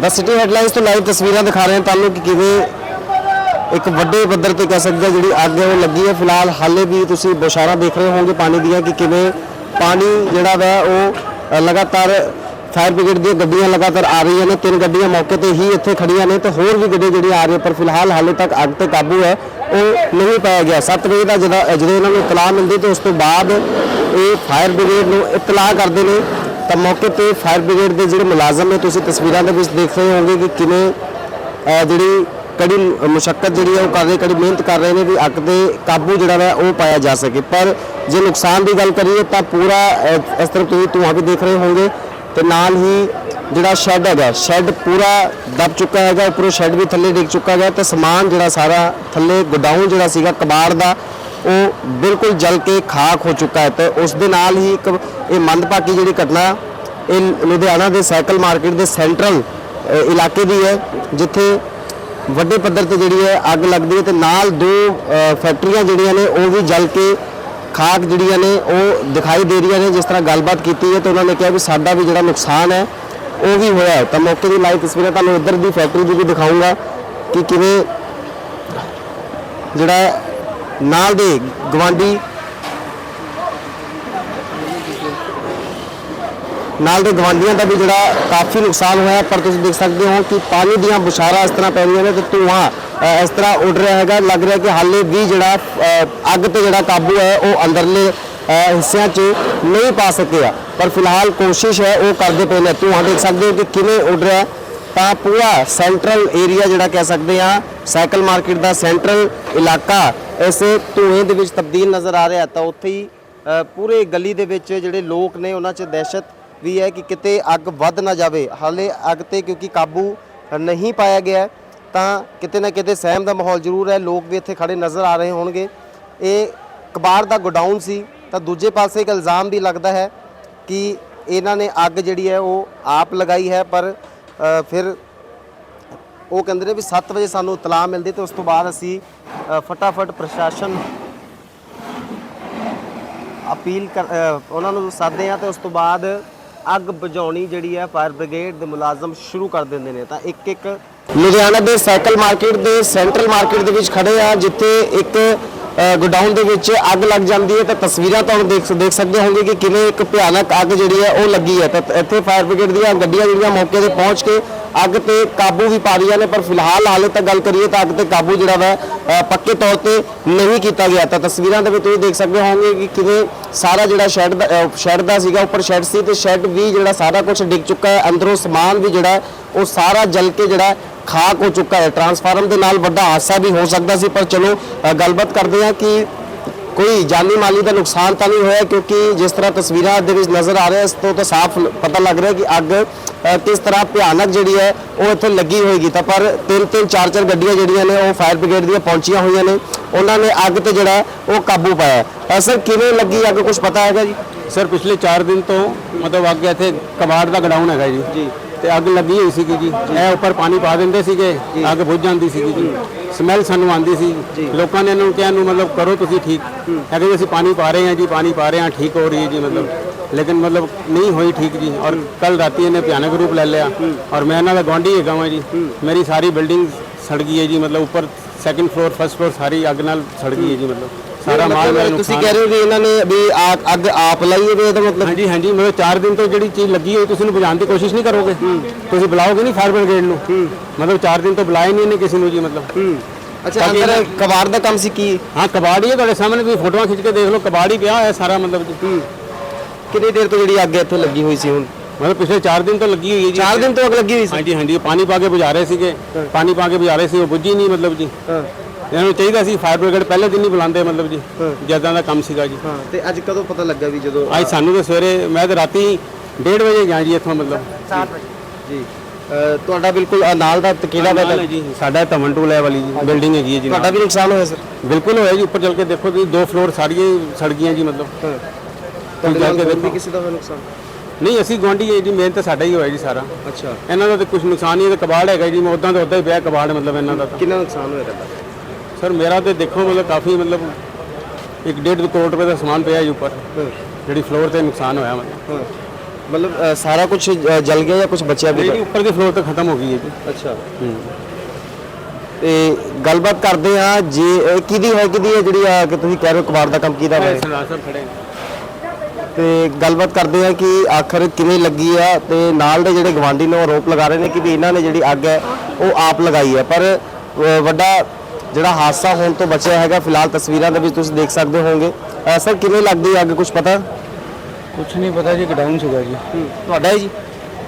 ਦਾ city headlines ਤੋਂ live ਤਸਵੀਰਾਂ ਦਿਖਾ ਰਹੇ ਹਾਂ ਤੁਹਾਨੂੰ ਕਿ ਕਿਵੇਂ ਇੱਕ ਵੱਡੇ ਪੱਧਰ ਤੇ ਕਹਿ ਸਕਦੇ ਹਾਂ ਜਿਹੜੀ ਅੱਗ ਹੈ ਉਹ ਲੱਗੀ ਹੈ। ਫਿਲਹਾਲ ਹਾਲੇ ਵੀ ਤੁਸੀਂ ਬੁਸ਼ਾਰਾਂ ਦੇਖ ਰਹੇ ਹੋਵੋਗੇ ਪਾਣੀ ਦੀਆਂ ਕਿ ਕਿਵੇਂ ਪਾਣੀ ਜਿਹੜਾ ਵਾ ਉਹ ਲਗਾਤਾਰ ਫਾਇਰ ਬ੍ਰਿਗੇਡ ਦੀਆਂ ਗੱਡੀਆਂ ਲਗਾਤਾਰ ਆ ਰਹੀਆਂ ਨੇ। ਤਿੰਨ ਗੱਡੀਆਂ ਮੌਕੇ ਤੇ ਹੀ ਇੱਥੇ ਖੜੀਆਂ ਨੇ ਤੇ ਹੋਰ ਵੀ ਗੱਡੀਆਂ ਜਿਹੜੀਆਂ ਆ ਰਹੀਆਂ ਪਰ ਫਿਲਹਾਲ ਹਾਲੇ ਤੱਕ ਅੱਗ ਤੇ ਕਾਬੂ ਹੈ, ਉਹ ਨਹੀਂ ਪਾਇਆ ਗਿਆ। 7 ਵਜੇ ਦਾ ਜਦੋਂ ਜਦੋਂ ਇਹਨਾਂ ਨੂੰ ਇਤਲਾਹ ਮਿਲਦੀ ਤੇ ਉਸ ਤੋਂ ਬਾਅਦ ਇਹ ਫਾਇਰ ਬ੍ਰਿਗੇਡ ਨੂੰ ਇਤਲਾਹ ਕਰਦੇ ਨੇ ਤਾਂ ਮੌਕੇ ਤੇ ਫਾਇਰ ਬ੍ਰਿਗੇਡ ਦੇ ਜਿਹੜੇ ਮੁਲਾਜ਼ਮ ਨੇ, ਤੁਸੀਂ ਤਸਵੀਰਾਂ ਦੇ ਵਿੱਚ ਦੇਖ ਰਹੇ ਹੋਗੇ ਕਿ ਕਿਵੇਂ ਜਿਹੜੀ ਕੜੀ ਮੁਸ਼ਕਲ ਜਿਹੜੀ ਹੈ ਉਹ ਕਰ ਰਹੇ, ਕੜੀ ਮਿਹਨਤ ਕਰ ਰਹੇ ਨੇ ਵੀ ਅੱਗ ਤੇ ਕਾਬੂ ਜਿਹੜਾ ਹੈ ਉਹ ਪਾਇਆ ਜਾ ਸਕੇ। ਪਰ ਜੇ ਨੁਕਸਾਨ ਦੀ ਗੱਲ ਕਰੀਏ ਤਾਂ ਪੂਰਾ ਇਸ ਤਰ੍ਹਾਂ ਤੁਸੀਂ ਧੂੰਆਂ ਵੀ ਦੇਖ ਰਹੇ ਹੋਗੇ ਤੇ ਨਾਲ ਹੀ ਜਿਹੜਾ ਸ਼ੈੱਡ ਹੈਗਾ, ਸ਼ੈੱਡ ਪੂਰਾ ਦਬ ਚੁੱਕਾ ਹੈਗਾ, ਉੱਪਰੋਂ ਸ਼ੈੱਡ ਵੀ ਥੱਲੇ ਡਿੱਗ ਚੁੱਕਾ ਹੈਗਾ ਤੇ ਸਮਾਨ ਜਿਹੜਾ ਸਾਰਾ ਥੱਲੇ ਗੋਡਾਊਨ ਜਿਹੜਾ ਸੀਗਾ, ਕਬਾੜ ਦਾ, ਉਹ ਬਿਲਕੁਲ ਜਲ ਕੇ ਖਾਕ ਹੋ ਚੁੱਕਾ ਹੈ ਤੇ ਉਸ ਦੇ ਨਾਲ ਹੀ ਇੱਕ ਇਹ ਮੰਦਭਾਗੀ ਜਿਹੜੀ ਘਟਨਾ ਇਹ ਲੁਧਿਆਣਾ ਦੇ ਸਾਈਕਲ ਮਾਰਕੀਟ ਦੇ ਸੈਂਟਰਲ ਇਲਾਕੇ ਦੀ ਹੈ, ਜਿੱਥੇ ਵੱਡੇ ਪੱਧਰ ਤੇ ਜਿਹੜੀ ਹੈ ਅੱਗ ਲੱਗਦੀ ਹੈ ਤੇ ਨਾਲ ਦੋ ਫੈਕਟਰੀਆਂ ਜਿਹੜੀਆਂ ਨੇ, ਉਹ ਵੀ ਜਲ ਕੇ ਖਾਕ ਜਿਹੜੀਆਂ ਨੇ, ਉਹ ਦਿਖਾਈ ਦੇ ਰਹੀਆਂ ਨੇ, ਜਿਸ ਤਰ੍ਹਾਂ ਗੱਲਬਾਤ ਕੀਤੀ ਹੈ ਤੇ ਉਹਨਾਂ ਨੇ ਕਿਹਾ ਵੀ ਸਾਡਾ ਵੀ ਜਿਹੜਾ ਨੁਕਸਾਨ ਹੈ, ਉਹ ਵੀ ਹੋਇਆ ਤਾਂ ਮੌਕੇ ਦੀ ਲਾਈਵ ਤਸਵੀਰਾਂ ਤੁਹਾਨੂੰ ਇੱਧਰ ਦੀ ਫੈਕਟਰੀ ਦੀ ਵੀ ਦਿਖਾਊਂਗਾ ਕਿ ਕਿਵੇਂ ਜਿਹੜਾ ਨਾਲ ਦੇ ਗਵਾਂਡੀ ਨਾਲ ਦੇ ਗਵਾਂਡੀਆਂ ਦਾ ਵੀ ਜਿਹੜਾ ਕਾਫੀ ਨੁਕਸਾਨ ਹੋਇਆ ਪਰ ਤੁਸੀਂ ਦੇਖ ਸਕਦੇ ਹੋ ਕਿ ਪਾਣੀ ਦੀਆਂ ਬੁਸ਼ਾਰਾਂ ਇਸ ਤਰ੍ਹਾਂ ਪੈ ਰਹੀਆਂ ਨੇ ਤੇ ਧੂਆਂ ਇਸ ਤਰ੍ਹਾਂ ਉੱਡ ਰਿਹਾ ਹੈਗਾ। ਲੱਗ ਰਿਹਾ ਕਿ ਹਾਲੇ ਵੀ ਜਿਹੜਾ ਅੱਗ ਤੇ ਜਿਹੜਾ ਕਾਬੂ ਹੈ, ਉਹ ਅੰਦਰਲੇ ਹਿੱਸਿਆਂ 'ਚ ਨਹੀਂ ਪਾ ਸਕਿਆ। ਪਰ ਫਿਲਹਾਲ ਕੋਸ਼ਿਸ਼ ਹੈ, ਉਹ ਕਰਦੇ ਪਏ ਨੇ। ਧੂਆਂ ਦੇਖ ਸਕਦੇ ਹੋ ਕਿ ਕਿਵੇਂ ਉੱਡ ਰਿਹਾ ਤਾਂ ਪੂਰਾ ਸੈਂਟਰਲ ਏਰੀਆ ਜਿਹੜਾ ਕਹਿ ਸਕਦੇ ਆ ਸਾਈਕਲ ਮਾਰਕੀਟ ਦਾ ਸੈਂਟਰਲ ਇਲਾਕਾ, ਇਸ ਧੂਏ ਦੇ ਵਿੱਚ ਤਬਦੀਲ ਨਜ਼ਰ ਆ ਰਿਹਾ ਤਾਂ ਉੱਥੇ ਹੀ ਪੂਰੇ ਗਲੀ ਦੇ ਵਿੱਚ ਜਿਹੜੇ ਲੋਕ ਨੇ, ਉਹਨਾਂ 'ਚ ਦਹਿਸ਼ਤ ਵੀ ਹੈ ਕਿ ਕਿਤੇ ਅੱਗ ਵੱਧ ਨਾ ਜਾਵੇ। ਹਾਲੇ ਅੱਗ ਤੇ ਕਿਉਂਕਿ ਕਾਬੂ ਨਹੀਂ ਪਾਇਆ ਗਿਆ, ਤਾਂ ਕਿਤੇ ਨਾ ਕਿਤੇ ਸਹਿਮ ਦਾ ਮਾਹੌਲ ਜ਼ਰੂਰ ਹੈ। ਲੋਕ ਵੀ ਇੱਥੇ ਖੜੇ ਨਜ਼ਰ ਆ ਰਹੇ ਹੋਣਗੇ। ਇਹ ਕਬਾੜ ਦਾ ਗੋਡਾਊਨ ਸੀ, ਤਾਂ ਦੂਜੇ ਪਾਸੇ ਇੱਕ ਇਲਜ਼ਾਮ ਵੀ ਲੱਗਦਾ ਹੈ ਕਿ ਇਹਨਾਂ ਨੇ ਅੱਗ ਜਿਹੜੀ ਹੈ ਉਹ ਆਪ ਲਗਾਈ ਹੈ, ਪਰ ਫਿਰ ਉਹ ਕਹਿੰਦੇ ਨੇ ਵੀ 7 ਵਜੇ ਸਾਨੂੰ ਇਤਲਾਹ ਮਿਲਦੀ ਤੇ ਉਸ ਤੋਂ ਬਾਅਦ ਅਸੀਂ ਫਟਾਫਟ ਪ੍ਰਸ਼ਾਸਨ ਅਪੀਲ ਕਰ ਉਹਨਾਂ ਨੂੰ ਸਾਦੇ ਆ ਤੇ ਉਸ ਤੋਂ ਬਾਅਦ ਅੱਗ ਬੁਝਾਉਣੀ ਜਿਹੜੀ ਹੈ ਫਾਇਰ ਬ੍ਰਿਗੇਡ ਦੇ ਮੁਲਾਜ਼ਮ ਸ਼ੁਰੂ ਕਰ ਦਿੰਦੇ ਨੇ। ਤਾਂ ਇੱਕ ਇੱਕ ਲੁਧਿਆਣਾ ਦੇ ਸਾਈਕਲ ਮਾਰਕੀਟ ਦੇ ਸੈਂਟਰਲ ਮਾਰਕੀਟ ਦੇ ਵਿੱਚ ਖੜੇ ਆ, ਜਿੱਥੇ ਇੱਕ ਗੋਡਾਊਨ ਦੇ ਵਿੱਚ ਅੱਗ ਲੱਗ ਜਾਂਦੀ ਹੈ। ਤਾਂ ਤਸਵੀਰਾਂ ਤੁਹਾਨੂੰ ਦੇਖ ਦੇਖ ਸਕਦੇ ਹੋਵੋਗੇ ਕਿ ਕਿਵੇਂ ਇੱਕ ਭਿਆਨਕ ਅੱਗ ਜਿਹੜੀ ਹੈ ਉਹ ਲੱਗੀ ਹੈ। ਤਾਂ ਇੱਥੇ ਫਾਇਰ ਬ੍ਰਿਗੇਡ ਦੀਆਂ ਗੱਡੀਆਂ ਜਿਹੜੀਆਂ ਮੌਕੇ ਤੇ ਪਹੁੰਚ ਕੇ ਅੱਗ ਤੇ ਕਾਬੂ ਵੀ ਪਾ ਰਹੀਆਂ ਨੇ, ਪਰ ਫਿਲਹਾਲ ਹਾਲੇ ਤੱਕ ਗੱਲ ਕਰੀਏ ਤਾਂ ਅੱਗ ਤੇ ਕਾਬੂ ਜਿਹੜਾ ਵਾ ਪੱਕੇ ਤੌਰ ਤੇ ਨਹੀਂ ਕੀਤਾ ਗਿਆ। ਤਾਂ ਤਸਵੀਰਾਂ ਦੇ ਵਿੱਚ ਤੁਸੀਂ ਦੇਖ ਸਕਦੇ ਹੋਵੋਗੇ ਕਿ ਕਿਵੇਂ ਸਾਰਾ ਜਿਹੜਾ ਸ਼ੈੱਡ ਦਾ ਸ਼ੈੱਡ ਦਾ ਸੀਗਾ, ਉੱਪਰ ਸ਼ੈੱਡ ਸੀ ਤੇ ਸ਼ੈੱਡ ਵੀ ਜਿਹੜਾ ਸਾਰਾ ਕੁਝ ਡਿੱਗ ਚੁੱਕਾ ਹੈ। ਅੰਦਰੋਂ ਸਮਾਨ ਵੀ ਜਿਹੜਾ, ਉਹ ਸਾਰਾ ਜਲ ਕੇ ਜਿਹੜਾ ਖਾਕ ਹੋ ਚੁੱਕਾ ਹੈ। ਟਰਾਂਸਫਾਰਮ ਦੇ ਨਾਲ ਵੱਡਾ ਹਾਦਸਾ ਵੀ ਹੋ ਸਕਦਾ ਸੀ, ਪਰ ਚਲੋ ਗੱਲਬਾਤ ਕਰਦੇ ਹਾਂ ਕਿ ਕੋਈ ਜਾਨੀ ਮਾਲੀ ਦਾ ਨੁਕਸਾਨ ਤਾਂ ਨਹੀਂ ਹੋਇਆ, ਕਿਉਂਕਿ ਜਿਸ ਤਰ੍ਹਾਂ ਤਸਵੀਰਾਂ ਦੇ ਵਿੱਚ ਨਜ਼ਰ ਆ ਰਿਹਾ ਇਸ ਤੋਂ ਤਾਂ ਸਾਫ਼ ਪਤਾ ਲੱਗ ਰਿਹਾ ਕਿ ਅੱਗ ਕਿਸ ਤਰ੍ਹਾਂ ਭਿਆਨਕ ਜਿਹੜੀ ਹੈ ਉਹ ਇੱਥੇ ਲੱਗੀ ਹੋਏਗੀ? ਤਾਂ ਪਰ ਤਿੰਨ ਤਿੰਨ ਚਾਰ ਚਾਰ ਗੱਡੀਆਂ ਜਿਹੜੀਆਂ ਨੇ ਉਹ ਫਾਇਰ ਬ੍ਰਿਗੇਡ ਦੀਆਂ ਪਹੁੰਚੀਆਂ ਹੋਈਆਂ ਨੇ। ਉਹਨਾਂ ਨੇ ਅੱਗ ਤੇ ਜਿਹੜਾ ਉਹ ਕਾਬੂ ਪਾਇਆ ਅਸਰ ਕਿਵੇਂ ਲੱਗੀ ਅੱਗ? ਕੁਝ ਪਤਾ ਹੈਗਾ ਜੀ? ਸਰ ਪਿਛਲੇ 4 ਦਿਨ ਤੋਂ ਮਤਲਬ ਅੱਗੇ ਇੱਥੇ ਕਬਾੜ ਦਾ ਗਡਾਊਨ ਹੈਗਾ ਜੀ। ਜੀ। ਤੇ ਅੱਗ ਲੱਗੀ ਹੋਈ ਸੀਗੀ ਜੀ। ਇਹ ਉੱਪਰ ਪਾਣੀ ਪਾ ਦਿੰਦੇ ਸੀਗੇ। ਅੱਗ ਬੁਝ ਜਾਂਦੀ ਸੀਗੀ ਜੀ। ਸਮੈਲ ਸਾਨੂੰ ਆਉਂਦੀ ਸੀ। ਲੋਕਾਂ ਨੇ ਇਹਨੂੰ ਕਿਹਾ ਨੂੰ ਮਤਲਬ ਕਰੋ ਤੁਸੀਂ ਠੀਕ। ਕਹਿੰਦੇ ਅਸੀਂ ਪਾਣੀ ਪਾ ਰਹੇ ਹਾਂ ਜੀ ਪਾਣੀ ਪਾ ਰਹੇ ਹਾਂ ਠੀਕ ਹੋ ਰਹੀ ਹੈ ਜੀ ਮਤਲਬ ਲੇਕਿਨ ਮਤਲਬ ਨਹੀਂ ਹੋਈ ਠੀਕ ਜੀ ਔਰ ਕੱਲ ਰਾਤੀ ਇਹਨੇ ਭਿਆਨਕ ਰੂਪ ਲੈ ਲਿਆ ਔਰ ਮੈਂ ਇਹਨਾਂ ਦਾ ਗੁਆਂਢੀ ਹੈਗਾ ਵਾਂ ਜੀ ਮੇਰੀ ਸਾਰੀ ਬਿਲਡਿੰਗ ਸੜ ਗਈ ਹੈ ਜੀ ਮਤਲਬ ਉੱਪਰ ਸੈਕੰਡ ਫਲੋਰ ਫਸਟ ਫਲੋਰ ਸਾਰੀ ਅੱਗ ਨਾਲ ਸੜ ਗਈ ਹੈ ਜੀ ਮਤਲਬ ਸਾਰਾ ਮਾਲ ਮੇਰਾ ਤੁਸੀਂ ਕਹਿ ਰਹੇ ਹੋ ਵੀ ਇਹਨਾਂ ਨੇ ਵੀ ਅੱਗ ਆਪ ਲਾਈ ਹੈ ਵੀ ਇਹਦਾ ਮਤਲਬ ਹਾਂਜੀ ਹਾਂਜੀ ਮਤਲਬ 4 ਦਿਨ ਤੋਂ ਜਿਹੜੀ ਚੀਜ਼ ਲੱਗੀ ਹੋਈ ਤੁਸੀਂ ਨੂੰ ਬੁਝਾਉਣ ਦੀ ਕੋਸ਼ਿਸ਼ ਨਹੀਂ ਕਰੋਗੇ ਤੁਸੀਂ ਬੁਲਾਓਗੇ ਨਹੀਂ ਫਾਇਰ ਬ੍ਰਿਗੇਡ ਨੂੰ ਮਤਲਬ 4 ਦਿਨ ਤੋਂ ਬੁਲਾਇਆ ਨਹੀਂ ਇਹਨੇ ਕਿਸੇ ਨੂੰ ਜੀ ਮਤਲਬ ਅੱਛਾ ਅੰਦਰ ਕਬਾੜ ਦਾ ਕੰਮ ਸੀ ਕੀ ਹਾਂ ਕਬਾੜੀ ਹੈ ਤੁਹਾਡੇ ਸਾਹਮਣੇ ਤੁਸੀਂ ਫੋਟੋਆਂ ਖਿੱਚ ਕੇ ਦੇਖ ਲਓ ਕਬਾੜੀ ਪਿਆ ਹੋਇਆ ਸਾਰਾ ਮਤਲਬ ਜੀ ਕਿੰਨੀ ਦੇਰ ਤੋਂ ਜਿਹੜੀ ਅੱਗ ਇੱਥੇ ਲੱਗੀ ਹੋਈ ਸੀ ਹੁਣ? ਮਤਲਬ ਪਿਛਲੇ 4 ਦਿਨ ਤੋਂ ਲੱਗੀ ਹੋਈ ਹੈ ਜੀ। 4 ਦਿਨ ਤੋਂ ਅੱਗ ਲੱਗੀ ਹੋਈ ਸੀ? ਹਾਂਜੀ ਹਾਂਜੀ ਪਾਣੀ ਪਾ ਕੇ ਬੁਝਾ ਰਹੇ ਸੀਗੇ। ਪਾਣੀ ਪਾ ਕੇ ਬੁਝਾ ਰਹੇ ਸੀ ਉਹ ਬੁੱਝੀ ਨਹੀਂ ਮਤਲਬ ਜੀ। ਹਾਂ। ਇਹਨਾਂ ਨੂੰ ਚਾਹੀਦਾ ਸੀ ਫਾਇਰ ਬ੍ਰਿਗੇਡ ਪਹਿਲੇ ਦਿਨ ਹੀ ਬੁਲਾਉਂਦੇ ਮਤਲਬ ਜੀ ਜਿੱਦਾਂ ਦਾ ਕੰਮ ਸੀਗਾ ਜੀ। ਹਾਂ ਤੇ ਅੱਜ ਕਦੋਂ ਪਤਾ ਲੱਗਾ ਵੀ ਜਦੋਂ ਅੱਜ ਸਾਨੂੰ ਤਾਂ ਸਵੇਰੇ ਮੈਂ ਤਾਂ ਰਾਤੀ 1:30 ਵਜੇ ਗਿਆ ਜੀ ਇੱਥੋਂ ਮਤਲਬ। ਜੀ। ਅ, ਤੁਹਾਡਾ ਬਿਲਕੁਲ ਅ, ਨਾਲ ਦਾ ਕਿਹੜਾ ਨਾਲ ਹੈ ਜੀ ਸਾਡਾ ਧਮਨ ਟੂਲ ਹੈ ਵਾਲੀ ਜੀ ਬਿਲਡਿੰਗ ਹੈਗੀ ਹੈ ਜੀ ਨਾਲ। ਤੁਹਾਡਾ ਵੀ ਨੁਕਸਾਨ ਹੋਇਆ ਸਰ? ਬਿਲਕੁਲ ਹੋਇਆ ਜੀ ਉੱਪਰ ਚਲ ਕੇ ਦੇਖੋ ਤੁਸੀਂ ਦੋ ਫਲੋਰ ਸਾਰੀਆਂ ਹੀ ਸੜ ਗਈਆਂ ਜੀ ਮਤਲਬ। ਜਾ ਕੇ। ਕਿਸੇ ਦਾ ਹੋਇਆ ਨੁਕਸਾਨ? ਨਹੀਂ ਅਸੀਂ ਗੁਆਂਢੀ ਹੈ ਜੀ ਮੇਨ ਤਾਂ ਸਾਡਾ ਹੀ ਹੋਇਆ ਜੀ ਸਾਰਾ। ਅੱਛਾ। ਇਹਨਾਂ ਦਾ ਤਾਂ ਕੁਝ ਨੁਕਸਾਨ ਨਹੀਂ ਹੈ ਤੇ ਕਬਾੜ ਹੈਗਾ ਜੀ ਮੈਂ ਉਦਾਂ ਤਾਂ ਉਦਾਂ ਹੀ ਪਿਆ ਕਬਾੜ ਮਤਲਬ ਇਹਨਾਂ ਦਾ ਤਾਂ। ਕਿੰਨਾ ਨੁਕਸਾਨ ਹੋਇਆ ਤੁਹਾਡਾ? ਸਰ ਮੇਰਾ ਤੇ ਦੇਖੋ ਮਤਲਬ ਕਾਫੀ ਮਤਲਬ ਇੱਕ ਡੇਢ ਕਰੋੜ ਰੁਪਏ ਦਾ ਸਮਾਨ ਪਿਆ ਜੀ ਉੱਪਰ। ਜਿਹੜੀ ਫਲੋਰ ਤੇ ਨੁਕਸਾਨ ਹੋਇਆ ਮਤਲਬ ਮਤਲਬ ਅ, ਸਾਰਾ ਕੁਝ ਜਲ ਗਿਆ ਜਾਂ ਕੁਝ ਬਚਿਆ ਵੀ ਇਹ ਜੀ ਉੱਪਰ ਦੇ ਫਲੋਰ ਤੇ ਖਤਮ ਹੋ ਗਈ ਹੈ ਜੀ। ਅੱਛਾ। ਤੇ ਗੱਲਬਾਤ ਕਰਦੇ ਆ ਜੀ ਇਹ ਕਿਹਦੀ ਹੈ ਕਿਹਦੀ ਹੈ ਜਿਹੜੀ ਆ ਕਿ ਤੁਸੀਂ ਕਹਿ ਰਹੇ ਹੋ ਕਬਾੜ ਦਾ ਕੰਮ ਕਿਹਦਾ ਹੈ ਸਰਦਾਰ ਸਾਹਿਬ ਖੜੇ ਤੇ ਗੱਲਬਾਤ ਕਰਦੇ ਆ ਕਿ ਆਖਰ ਕਿਵੇਂ ਲੱਗੀ ਆ ਤੇ ਨਾਲ ਦੇ ਜਿਹੜੇ ਗਵਾਂਢੀ ਨੇ ਉਹ ਆਰੋਪ ਲਗਾ ਰਹੇ ਨੇ ਕਿ ਵੀ ਇਹਨਾਂ ਨੇ ਜਿਹੜੀ ਅੱਗ ਹੈ ਉਹ ਆਪ ਲਗਾਈ ਹੈ। ਪਰ ਅ, ਵੱਡਾ ਜਿਹੜਾ ਹਾਦਸਾ ਹੋਣ ਤੋਂ ਬਚਿਆ ਹੈਗਾ ਫਿਲਹਾਲ ਤਸਵੀਰਾਂ ਦੇ ਵਿੱਚ ਤੁਸੀਂ ਦੇਖ ਸਕਦੇ ਹੋਵੋਗੇ। ਅ, ਸਰ ਕਿਵੇਂ ਲੱਗਦੀ ਅੱਗ ਕੁਝ ਪਤਾ? ਕੁਝ ਨਹੀਂ ਪਤਾ ਜੀ ਗਡਾਊਨ ਸੀਗਾ ਜੀ। ਤੁਹਾਡਾ ਹੈ ਜੀ?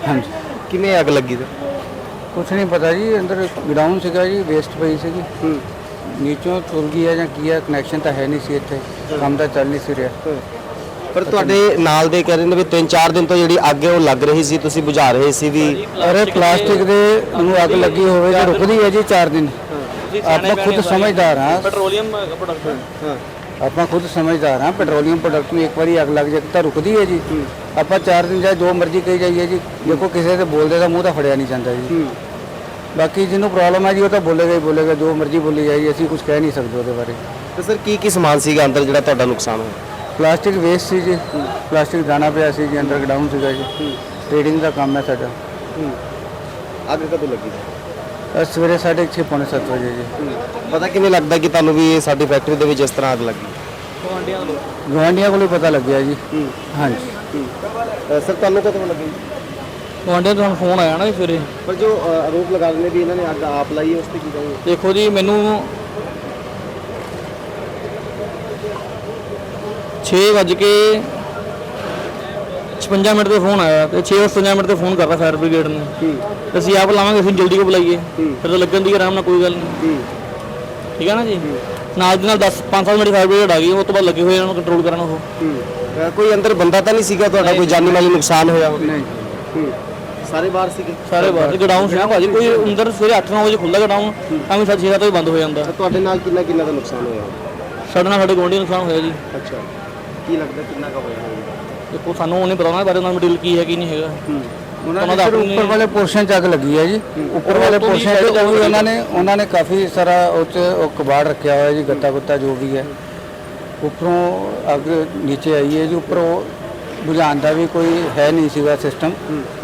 ਹਾਂਜੀ। ਕਿਵੇਂ ਅੱਗ ਲੱਗੀ ਤੇ ਕੁਝ ਨਹੀਂ ਪਤਾ ਜੀ ਅੰਦਰ ਗਡਾਊਨ ਸੀਗਾ ਜੀ ਵੇਸਟ ਪਈ ਸੀਗੀ। ਨੀਚੋਂ ਤੁਲ ਗਈ ਹੈ ਜਾਂ ਕੀ ਹੈ ਕਨੈਕਸ਼ਨ ਤਾਂ ਹੈ ਨਹੀਂ ਸੀ ਇੱਥੇ। ਕੰਮ ਤਾਂ ਚੱਲ ਨਹੀਂ ਸੀ ਰਿਹਾ। ਪਰ ਤੁਹਾਡੇ ਨਾਲ ਦੇ ਕਹਿ ਰਹੇ ਨੇ ਵੀ 3-4 ਦਿਨ ਤੋਂ ਜਿਹੜੀ ਅੱਗ ਹੈ ਉਹ ਲੱਗ ਰਹੀ ਸੀ ਤੁਸੀਂ ਬੁਝਾ ਰਹੇ ਸੀ ਵੀ ਅਰੇ ਪਲਾਸਟਿਕ ਦੇ ਨੂੰ ਅੱਗ ਲੱਗੀ ਹੋਵੇ ਜੇ ਰੁਕਦੀ ਹੈ ਜੀ 4 ਦਿਨ। ਆਪਾਂ ਖੁਦ ਸਮਝਦਾਰ ਹਾਂ। ਪੈਟਰੋਲੀਅਮ ਪ੍ਰੋਡਕਟ ਆਪਾਂ ਖੁਦ ਸਮਝਦਾਰ ਹਾਂ ਪੈਟਰੋਲੀਅਮ ਪ੍ਰੋਡਕਟ ਨੂੰ ਇੱਕ ਵਾਰੀ ਅੱਗ ਲੱਗ ਜਾਏ ਤਾਂ ਰੁਕਦੀ ਹੈ ਜੀ। ਆਪਾਂ 4 ਦਿਨ ਜਾਂ ਜੋ ਮਰਜ਼ੀ ਕਹੀ ਜਾਈਏ ਜੀ ਦੇਖੋ ਕਿਸੇ ਦੇ ਬੋਲਦੇ ਦਾ ਮੂੰਹ ਤਾਂ ਫੜਿਆ ਨਹੀਂ ਜਾਂਦਾ ਜੀ। ਬਾਕੀ ਜਿਹਨੂੰ ਪ੍ਰੋਬਲਮ ਹੈ ਜੀ ਉਹ ਤਾਂ ਬੋਲੇਗਾ ਹੀ ਬੋਲੇਗਾ ਜੋ ਮਰਜ਼ੀ ਬੋਲੀ ਜਾਈ ਅਸੀਂ ਕੁਝ ਕਹਿ ਨਹੀਂ ਸਕਦੇ ਉਹਦੇ ਬਾਰੇ। ਤੇ ਸਰ ਕੀ ਕੀ ਸਮਾਨ ਸੀਗਾ ਅੰਦਰ ਜਿਹੜਾ ਤੁਹਾਡਾ ਨੁਕਸਾਨ ਹੋਇਆ? ਪਲਾਸਟਿਕ ਵੇਸਟ ਸੀ ਜੀ। ਪਲਾਸਟਿਕ ਦਾਣਾ ਪਿਆ ਸੀ ਜੀ ਅੰਦਰ ਗਡਾਊਨ ਸੀਗਾ ਜੀ। ਟ੍ਰੇਡਿੰਗ ਦਾ ਕੰਮ ਹੈ ਸਾਡਾ। ਅੱਗ ਕਦੋਂ ਲੱਗੀ? ਅਹ ਸਵੇਰੇ 6:30 ਪੌਣੇ 7 ਵਜੇ ਜੀ। ਪਤਾ ਕਿਵੇਂ ਲੱਗਦਾ ਕਿ ਤੁਹਾਨੂੰ ਵੀ ਇਹ ਸਾਡੀ ਫੈਕਟਰੀ ਦੇ ਵਿੱਚ ਇਸ ਤਰ੍ਹਾਂ ਅੱਗ ਲੱਗੀ? ਗਵਾਂਢੀਆਂ ਕੋਲ। ਹੀ ਪਤਾ ਲੱਗਿਆ ਜੀ। ਹਾਂਜੀ। ਸਰ ਤੁਹਾਨੂੰ ਕਦੋਂ ਲੱਗੀ? ਤੁਹਾਡੇ ਤੋਂ ਫੋਨ ਆਇਆ ਨਾ ਜੀ ਸਵੇਰੇ। ਪਰ ਜੋ ਆਰੋਪ ਲਗਾ ਰਹੇ ਨੇ ਵੀ ਇਹਨਾਂ ਨੇ ਅੱਗ ਆਪ ਲਾਈ ਹੈ ਉਸ ਤੇ ਕੀ ਕਹੋਗੇ? ਦੇਖੋ ਜੀ ਮੈਨੂੰ 6 ਵੱਜ ਕੇ 56 ਮਿੰਟ ਤੇ ਫੋਨ ਆਇਆ ਤੇ 6:55 ਮਿੰਟ ਤੇ ਫੋਨ ਕਰਦਾ ਫਾਇਰ ਬ੍ਰਿਗੇਡ ਨੇ। ਤੇ ਅਸੀਂ ਆਪ ਲਾਵਾਂਗੇ ਅਸੀਂ ਜਲਦੀ ਕੋ ਬੁਲਾਈਏ। ਫਿਰ ਤਾਂ ਲੱਗਣ ਦੀ ਆਰਾਮ ਨਾਲ ਕੋਈ ਗੱਲ ਨਹੀਂ। ਠੀਕ ਹੈ ਨਾ ਜੀ? ਨਾਲ ਦੀ ਨਾਲ 10 5-7 ਮਿੰਟ ਫਾਇਰ ਬ੍ਰਿਗੇਡ ਆ ਗਈ ਉਸ ਤੋਂ ਬਾਅਦ ਲੱਗੇ ਹੋਏ ਇਹਨਾਂ ਨੂੰ ਕੰਟਰੋਲ ਕਰਨ ਉਹ। ਕੋਈ ਅੰਦਰ ਬੰਦਾ ਤਾਂ ਨਹੀਂ ਸੀਗਾ ਤੁਹਾਡਾ ਕੋਈ ਜਾਨੀ ਮਾਲੀ ਨੁਕਸਾਨ ਹੋਇਆ ਹੋਵੇ? ਨਹੀਂ। ਸਾਰੇ ਬਾਹਰ ਸੀਗੇ? ਸਾਰੇ ਬਾਹਰ ਗਡਾਊਨ ਸੀ ਨਾ ਭਾਜੀ ਕੋਈ ਅੰਦਰ ਸਵੇਰੇ 8-9 ਵਜੇ ਖੁੱਲਦਾ ਗਡਾਊਨ ਐਵੇਂ 7-6 ਵਜੇ ਬੰਦ ਹੋ ਜਾਂਦਾ। ਤੁਹਾਡੇ ਨਾਲ ਕਿੰਨਾ ਕਿੰਨਾ ਦਾ ਨੁਕਸਾਨ ਹੋਇਆ? ਸਾਡੇ ਨਾਲ ਸਾਡੇ ਗੁਆਂਢੀ ਨੁਕਸਾਨ ਹੋਇਆ ਜੀ। ਅੱਛਾ। ਕੀ ਲੱਗਦਾ ਕਿੰਨਾ ਕੁ ਹੋਇਆ ਹੋਵੇਗਾ ਦੇਖੋ ਸਾਨੂੰ ਉਹ ਨਹੀਂ ਪਤਾ ਉਹਨਾਂ ਬਾਰੇ ਉਹਨਾਂ ਮਟੀਰੀਅਲ ਕੀ ਹੈ ਕੀ ਨਹੀਂ ਹੈਗਾ। ਉਹਨਾਂ ਉਹਨਾਂ ਦੇ ਆਪਣੀ- ਉੱਪਰ ਵਾਲੇ ਪੋਰਸ਼ਨ 'ਚ ਅੱਗ ਲੱਗੀ ਹੈ ਜੀ। ਉੱਪਰ ਵਾਲੇ ਪੋਰਸ਼ਨ shed ਉਹ ਉਹਨਾਂ ਨੇ ਉਹਨਾਂ ਨੇ ਕਾਫੀ ਸਾਰਾ ਉਹ 'ਚ ਉਹ ਕਬਾੜ ਰੱਖਿਆ ਹੋਇਆ ਜੀ ਗੱਤਾ ਗੁੱਤਾ ਜੋ ਵੀ ਹੈ। ਉੱਪਰੋਂ ਅੱਗ ਨੀਚੇ ਆਈ ਹੈ ਜੀ ਉੱਪਰੋਂ ਬੁਝਾਉਣ ਦਾ ਵੀ ਕੋਈ ਹੈ ਨਹੀਂ ਸੀਗਾ ਸਿਸਟਮ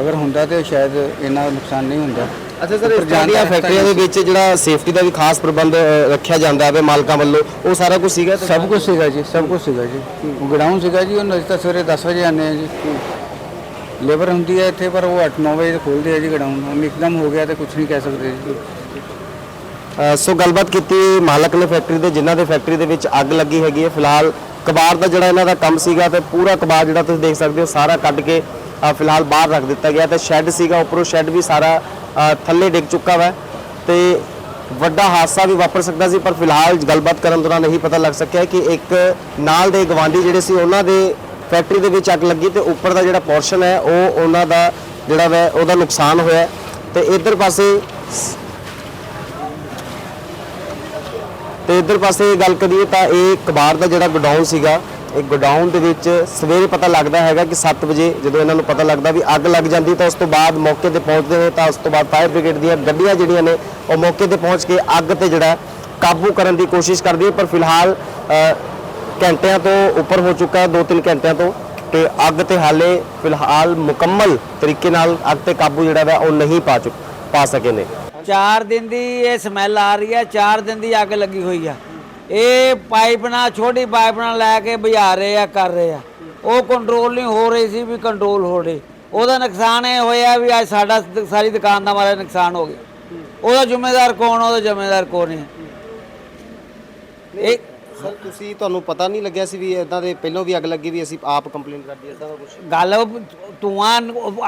ਅਗਰ ਹੁੰਦਾ ਤੇ ਸ਼ਾਇਦ ਇੰਨਾ ਨੁਕਸਾਨ ਨਹੀਂ ਹੁੰਦਾ। ਅੱਛਾ ਸਰ ਇਸ ਦਾ ਫੈਕਟਰੀਆਂ ਦੇ ਵਿੱਚ ਜਿਹੜਾ ਸੇਫਟੀ ਦਾ ਵੀ ਖਾਸ ਪ੍ਰਬੰਧ ਰੱਖਿਆ ਜਾਂਦਾ ਹੈ ਮਾਲਕਾਂ ਵੱਲੋਂ ਉਹ ਸਾਰਾ ਕੁਝ ਸੀਗਾ ਸਭ ਕੁਝ ਸੀਗਾ ਜੀ ਸਭ ਕੁਝ ਸੀਗਾ ਜੀ। ਉਹ ਗਡਾਊਨ ਸੀਗਾ ਜੀ ਉਹ ਤਾਂ ਸਵੇਰੇ 10 ਵਜੇ ਆਉਂਦੇ ਆ ਜੀ। ਲੇਬਰ ਹੁੰਦੀ ਹੈ ਇੱਥੇ ਪਰ ਉਹ 8-9 ਵਜੇ ਖੋਲਦੇ ਆ ਜੀ ਗਡਾਊਨ ਹੁਣ ਇੱਕਦਮ ਹੋ ਗਿਆ ਤੇ ਕੁਝ ਨਹੀਂ ਕਹਿ ਸਕਦੇ ਜੀ। ਸੋ ਗੱਲਬਾਤ ਕੀਤੀ ਮਾਲਕ ਨੇ ਫੈਕਟਰੀ ਦੇ ਜਿਨ੍ਹਾਂ ਦੇ ਫੈਕਟਰੀ ਦੇ ਵਿੱਚ ਅੱਗ ਲੱਗੀ ਹੈਗੀ ਹੈ। ਫਿਲਹਾਲ ਕਬਾੜ ਦਾ ਜਿਹੜਾ ਇਹਨਾਂ ਦਾ ਕੰਮ ਸੀਗਾ ਤੇ ਪੂਰਾ ਕਬਾੜ ਜਿਹੜਾ ਤੁਸੀਂ ਦੇਖ ਸਕਦੇ ਹੋ ਸਾਰਾ ਕੱਢ ਕੇ ਫਿਲਹਾਲ ਬਾਹਰ ਰੱਖ ਦਿੱਤਾ ਗਿਆ ਤੇ ਸ਼ੈੱਡ ਸੀਗਾ ਉੱਪਰੋਂ ਸ਼ੈੱਡ ਵੀ ਸਾਰਾ ਥੱਲੇ ਡਿੱਗ ਚੁੱਕਾ ਵਾ ਤੇ ਵੱਡਾ ਹਾਦਸਾ ਵੀ ਵਾਪਰ ਸਕਦਾ ਸੀ, ਪਰ ਫਿਲਹਾਲ ਗੱਲਬਾਤ ਕਰਨ ਦੌਰਾਨ ਇਹੀ ਪਤਾ ਲੱਗ ਸਕਿਆ ਕਿ ਇੱਕ ਨਾਲ ਦੇ ਗਵਾਂਢੀ ਜਿਹੜੇ ਸੀ, ਉਹਨਾਂ ਦੇ ਫੈਕਟਰੀ ਦੇ ਵਿੱਚ ਅੱਗ ਲੱਗੀ ਤੇ ਉੱਪਰ ਦਾ ਜਿਹੜਾ ਪੋਰਸ਼ਨ ਹੈ, ਉਹ ਉਹਨਾਂ ਦਾ ਜਿਹੜਾ ਵੈ, ਉਹਦਾ ਨੁਕਸਾਨ ਹੋਇਆ ਹੈ। ਤੇ ਇਧਰ ਪਾਸੇ ਤੇ ਇਧਰ ਪਾਸੇ ਗੱਲ ਕਰੀਏ ਤਾਂ ਇਹ ਕਬਾੜ ਦਾ ਜਿਹੜਾ ਗੋਡਾਊਨ ਸੀਗਾ ਇਹ ਗੋਡਾਊਨ ਦੇ ਵਿੱਚ ਸਵੇਰੇ ਪਤਾ ਲੱਗਦਾ ਹੈਗਾ ਕਿ 7 ਵਜੇ ਜਦੋਂ ਇਹਨਾਂ ਨੂੰ ਪਤਾ ਲੱਗਦਾ ਵੀ ਅੱਗ ਲੱਗ ਜਾਂਦੀ ਤਾਂ ਉਸ ਤੋਂ ਬਾਅਦ ਮੌਕੇ ਤੇ ਪਹੁੰਚਦੇ ਨੇ ਤਾਂ ਉਸ ਤੋਂ ਬਾਅਦ ਫਾਇਰ ਬ੍ਰਿਗੇਡ ਦੀਆਂ ਗੱਡੀਆਂ ਜਿਹੜੀਆਂ ਨੇ ਉਹ ਮੌਕੇ ਤੇ ਪਹੁੰਚ ਕੇ ਅੱਗ ਤੇ ਜਿਹੜਾ ਕਾਬੂ ਕਰਨ ਦੀ ਕੋਸ਼ਿਸ਼ ਕਰਦੀ ਹੈ ਪਰ ਫਿਲਹਾਲ ਘੰਟਿਆਂ ਤੋਂ ਉੱਪਰ ਹੋ ਚੁੱਕਾ ਹੈ 2-3 ਘੰਟਿਆਂ ਤੋਂ ਤੇ ਅੱਗ ਤੇ ਹਾਲੇ ਫਿਲਹਾਲ ਮੁਕੰਮਲ ਤਰੀਕੇ ਨਾਲ ਅੱਗ ਤੇ ਕਾਬੂ ਜਿਹੜਾ ਵਾ ਉਹ ਨਹੀਂ ਪਾ ਚੁੱਕ, ਪਾ ਸਕੇ ਨੇ। ਚਾਰ ਦਿਨ ਦੀ ਇਹ ਸਮੈਲ ਆ ਰਹੀ ਹੈ, ਚਾਰ ਦਿਨ ਦੀ ਅੱਗ ਲੱਗੀ ਹੋਈ ਆ। ਇਹ ਪਾਈਪ ਨਾਲ ਛੋਟੀ ਪਾਈਪ ਨਾਲ ਲੈ ਕੇ ਬੁਝਾ ਰਹੇ ਆ ਕਰ ਰਹੇ ਆ। ਉਹ ਕੰਟਰੋਲ ਨਹੀਂ ਹੋ ਰਹੀ ਸੀ ਵੀ ਕੰਟਰੋਲ ਹੋ ਰਹੀ। ਉਹਦਾ ਨੁਕਸਾਨ ਇਹ ਹੋਇਆ ਵੀ ਅੱਜ ਸਾਡਾ ਸਾਰੀ ਦੁਕਾਨ ਦਾ ਮਾਰਾ ਨੁਕਸਾਨ ਹੋ ਗਿਆ। ਉਹਦਾ ਜ਼ਿੰਮੇਦਾਰ ਕੌਣ ਉਹਦਾ ਜ਼ਿੰਮੇਦਾਰ ਕੌਣ ਹੈ ਇਹ ਸਰ ਤੁਸੀਂ ਤੁਹਾਨੂੰ ਪਤਾ ਨਹੀਂ ਲੱਗਿਆ ਸੀ ਵੀ ਇਦਾਂ ਦੇ ਪਹਿਲਾਂ ਵੀ ਅੱਗ ਲੱਗੀ ਵੀ ਅਸੀਂ ਆਪ ਕੰਪਲੇਂਟ ਕਰਦੀ ਇਦਾਂ ਦਾ ਕੁਝ ਗੱਲ ਧੂਆਂ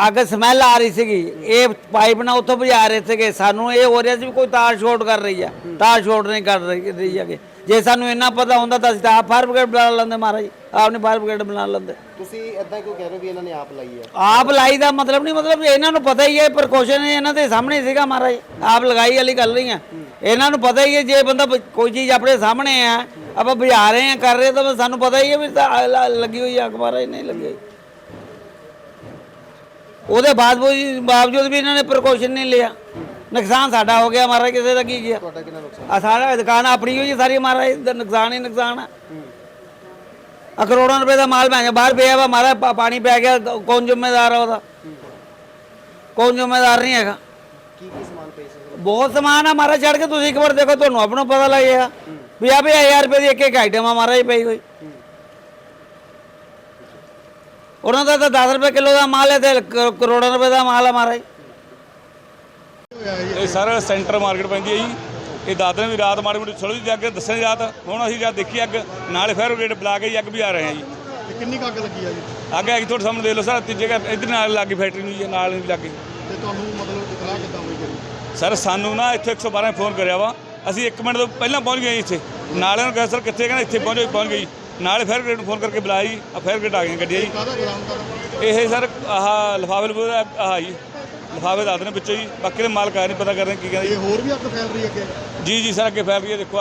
ਅੱਗ ਸਮੈਲ ਆ ਰਹੀ ਸੀਗੀ। ਇਹ ਪਾਈਪ ਨਾਲ ਉੱਥੋਂ ਬੁਝਾ ਰਹੇ ਸੀਗੇ। ਸਾਨੂੰ ਇਹ ਹੋ ਰਿਹਾ ਸੀ ਵੀ ਕੋਈ ਤਾਰ ਸ਼ੋਰਟ ਕਰ ਰਹੀ ਆ। ਤਾਰ ਸ਼ੋਰਟ ਨਹੀਂ ਕਰ ਰਹੀ ਰਹੀ ਹੈਗੇ। ਜੇ ਸਾਨੂੰ ਇੰਨਾ ਪਤਾ ਹੁੰਦਾ ਤਾਂ ਅਸੀਂ ਤਾਂ ਆਪ ਫਾਇਰ ਬ੍ਰਿਗੇਡ ਬੁਲਾ ਲੈਂਦੇ ਮਹਾਰਾਜ ਆਪ ਨੇ ਫਾਇਰ ਬ੍ਰਿਗੇਡ ਬੁਲਾ ਲੈਂਦੇ। ਤੁਸੀਂ ਇਦਾਂ ਕਿਉਂ ਕਹਿ ਰਹੇ ਹੋ ਵੀ ਇਹਨਾਂ ਨੇ ਆਪ ਲਾਈ ਹੈ? ਆਪ ਲਾਈ ਦਾ ਮਤਲਬ ਨਹੀਂ ਮਤਲਬ ਇਹਨਾਂ ਨੂੰ ਪਤਾ ਹੀ ਹੈ ਪ੍ਰੀਕਾਸ਼ਨ ਇਹਨਾਂ ਦੇ ਸਾਹਮਣੇ ਸੀਗਾ ਮਹਾਰਾਜ ਆਪ ਲਗਾਈ ਵਾਲੀ ਗੱਲ ਨਹੀਂ ਹੈ। ਇਹਨਾਂ ਨੂੰ ਪਤਾ ਹੀ ਹੈ ਜੇ ਬੰਦਾ ਕੋਈ ਚੀਜ਼ ਆਪਣੇ ਸਾਹਮਣੇ ਆ ਆਪਾਂ ਬੁਝਾ ਰਹੇ ਆ ਕਰ ਰਹੇ ਤਾਂ ਸਾਨੂੰ ਪਤਾ ਹੀ ਹੈ ਵੀ ਲੱਗੀ ਹੋਈ ਅੱਗ ਮਹਾਰਾਜ ਨਹੀਂ ਲੱਗੀ ਹੋਈ। ਉਹਦੇ ਬਾਵਜੂਦ ਵੀ ਇਹਨਾਂ ਨੇ ਪ੍ਰੀਕਾਸ਼ਨ ਨਹੀਂ ਲਿਆ। ਨੁਕਸਾਨ ਸਾਡਾ ਹੋ ਗਿਆ ਮਹਾਰਾਜ ਕਿਸੇ ਦਾ ਕੀ ਗਿਆ ਤੁਹਾਡਾ ਕਿੰਨਾ ਨੁਕਸਾਨ? ਆ ਸਾਰਾ ਦੁਕਾਨ ਆਪਣੀ ਹੋਈ ਹੈ ਸਾਰੀ ਮਹਾਰਾਜ ਦਾ ਨੁਕਸਾਨ ਹੀ ਨੁਕਸਾਨ ਆ। ਆ ਕਰੋੜਾਂ ਰੁਪਏ ਦਾ ਮਾਲ ਭੈਣ ਚੋ ਬਾਹਰ ਪਿਆ ਵਾ ਮਾਰਾ ਪਾ- ਪਾਣੀ ਪੈ ਗਿਆ ਕੌਣ ਜ਼ਿੰਮੇਦਾਰ ਆ ਉਹਦਾ? ਕੌਣ ਜ਼ਿੰਮੇਦਾਰ ਨਹੀਂ ਹੈਗਾ। ਕੀ ਕੀ ਸਮਾਨ ਪਈ ਸੀ ਬਹੁਤ ਸਮਾਨ ਆ ਮਾਰਾ ਚੜ ਕੇ ਤੁਸੀਂ ਇੱਕ ਵਾਰ ਦੇਖੋ ਤੁਹਾਨੂੰ ਆਪਣਾ ਪਤਾ ਲੱਗ ਜਾਏਗਾ। ਵੀ ਆ ਵੀ 1000 ਰੁਪਏ ਦੀ ਇੱਕ ਇੱਕ ਆਈਟਮ ਆ ਮਾਰਾ ਹੀ ਪਈ ਹੋਈ। ਉਹਨਾਂ ਦਾ ਤਾਂ 10 ਰੁਪਏ ਕਿਲੋ ਦਾ ਮਾਲ ਹੈ ਤੇ ਕ- ਕਰੋੜਾਂ ਰੁਪਏ ਦਾ ਮਾਲ ਆ ਮਾਰਾ ਹੀ ਇਹ ਸਰ ਸੈਂਟਰ ਮਾਰਕੀਟ ਪੈਂਦੀ ਹੈ ਜੀ। ਇਹ ਦਾਦਰ ਵੀ ਰਾਤ ਮਾੜੀ ਮੋਟੀ ਥੋੜੀ ਜਿਹੀ ਅੱਗ ਦੱਸਣ ਦੀ ਰਾਤ। ਹੁਣ ਅਸੀਂ ਜਦ ਦੇਖੀ ਅੱਗ ਨਾਲੇ ਫਾਇਰ ਬ੍ਰਿਗੇਡ ਬੁਲਾ ਕੇ ਜੀ ਅੱਗ ਵੀ ਆ ਰਹੇ ਆ ਜੀ। ਤੇ ਕਿੰਨੀ ਕੁ ਅੱਗ ਲੱਗੀ ਆ ਜੀ? ਅੱਗ ਹੈਗੀ ਤੁਹਾਡੇ ਸਾਹਮਣੇ ਦੇਖ ਲਓ ਸਰ ਤੀਜੇ ਘਰ ਇੱਧਰ ਨਾਲ ਲੱਗੀ ਫੈਕਟਰੀ ਨੂੰ ਜੀ ਨਾਲ ਨਹੀਂ ਲੱਗੀ। ਤੇ ਤੁਹਾਨੂੰ ਮਤਲਬ ਇਤਲਾਹ ਕਿੱਦਾਂ ਹੋਈ ਜੀ ਸਰ ਸਾਨੂੰ ਨਾ ਇੱਥੇ 112 ਫੋਨ ਕਰਿਆ ਵਾ। ਅਸੀਂ 1 ਮਿੰਟ ਤੋਂ ਪਹਿਲਾਂ ਪਹੁੰਚ ਗਏ ਜੀ ਇੱਥੇ। ਨਾਲੇ ਨੂੰ ਕਿਹਾ ਸਰ ਕਿੱਥੇ? ਕਹਿੰਦਾ ਇੱਥੇ ਪਹੁੰਚੋ ਪਹੁੰਚ ਗਈ ਨਾਲੇ ਫਾਇਰ ਬ੍ਰਿਗੇਡ ਨੂੰ ਫੋਨ ਕਰਕੇ ਬੁਲਾਇਆ ਜੀ। ਆ ਫਾਇਰ ਬ੍ਰਿਗੇਡ ਆ ਗਈਆਂ ਗੱਡੀਆਂ ਜੀ। ਇਹ ਸਰ ਆਹ ਲਿਫਾਫੇ ਲਫੂਫੇ ਆਹ ਜੀ। ਲਿਫਾਫੇ ਦੱਸ ਦੇਣੇ ਵਿੱਚੋਂ ਜੀ ਬਾਕੀ ਦੇ ਮਾਲਕ ਆ ਨਹੀਂ ਪਤਾ ਕਰਦੇ ਕੀ ਕਹਿੰਦੇ। ਇਹ ਹੋਰ ਵੀ ਅੱਗ ਫੈਲ ਰਹੀ ਹੈ ਅੱਗੇ? ਜੀ ਜੀ ਸਰ ਅੱਗੇ ਫੈਲ ਰਹੀ ਹੈ ਦੇਖੋ